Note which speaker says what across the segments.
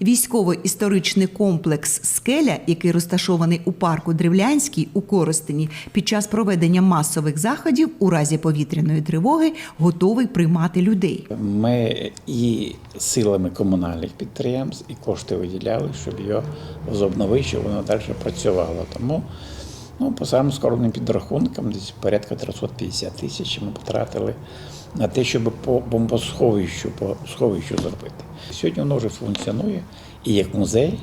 Speaker 1: Військово-історичний комплекс Скеля, який розташований у парку Древлянський у Коростені, під час проведення масових заходів у разі повітряної тривоги готовий приймати людей.
Speaker 2: Ми і силами комунальних підприємств, і кошти виділяли, щоб його возобновити, щоб воно далі працювало. Тому ну, по самим скромним підрахункам, десь порядка 350 тисяч ми потратили на те, щоб по бомбосховищу, по сховищу зробити. Сьогодні воно вже функціонує і як музей,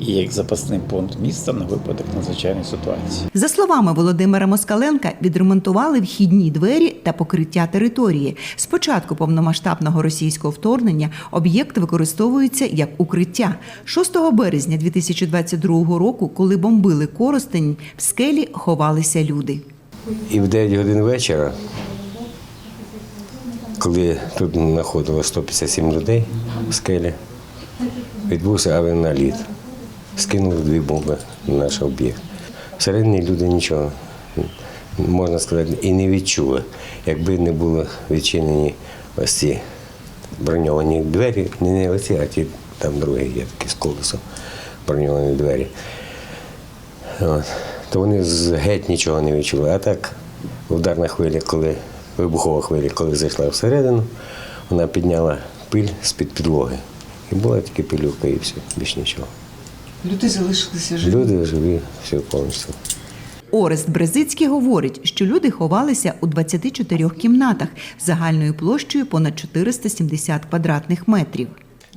Speaker 2: і як запасний пункт міста на випадок надзвичайної ситуації.
Speaker 1: За словами Володимира Москаленка, відремонтували вхідні двері та покриття території. З початку повномасштабного російського вторгнення об'єкт використовується як укриття. 6 березня 2022 року, коли бомбили Коростень, в скелі ховалися люди.
Speaker 3: І в 9 годин вечора, коли тут знаходило 157 людей в скелі, відбувся авіаналіт. Скинули дві бомби на наш об'єкт. Всередині люди нічого, можна сказати, і не відчули, якби не були відчинені ось ці броньовані двері, не, не оці, а ті там другі є такі з колесом броньовані двері. От. То вони геть нічого не відчули. А так, ударна хвиля, коли вибухова хвиля, коли зайшла всередину, вона підняла пиль з-під підлоги. І була тільки пилюка і все, більш нічого.
Speaker 1: Люди залишилися живі.
Speaker 3: Люди живі, все повністю.
Speaker 1: Орест Брезицький говорить, що люди ховалися у 24 кімнатах загальною площею понад 470 квадратних метрів.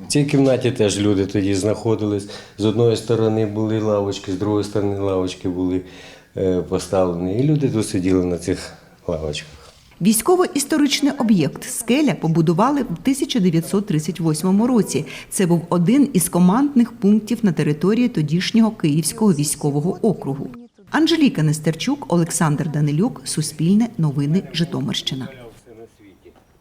Speaker 3: В цій кімнаті теж люди тоді знаходились. З одної сторони були лавочки, з другої сторони лавочки були е, поставлені. І люди тут сиділи на цих лавочках.
Speaker 1: Військово-історичний об'єкт Скеля побудували в 1938 році. Це був один із командних пунктів на території тодішнього Київського військового округу. Анжеліка Нестерчук, Олександр Данилюк, Суспільне новини, Житомирщина.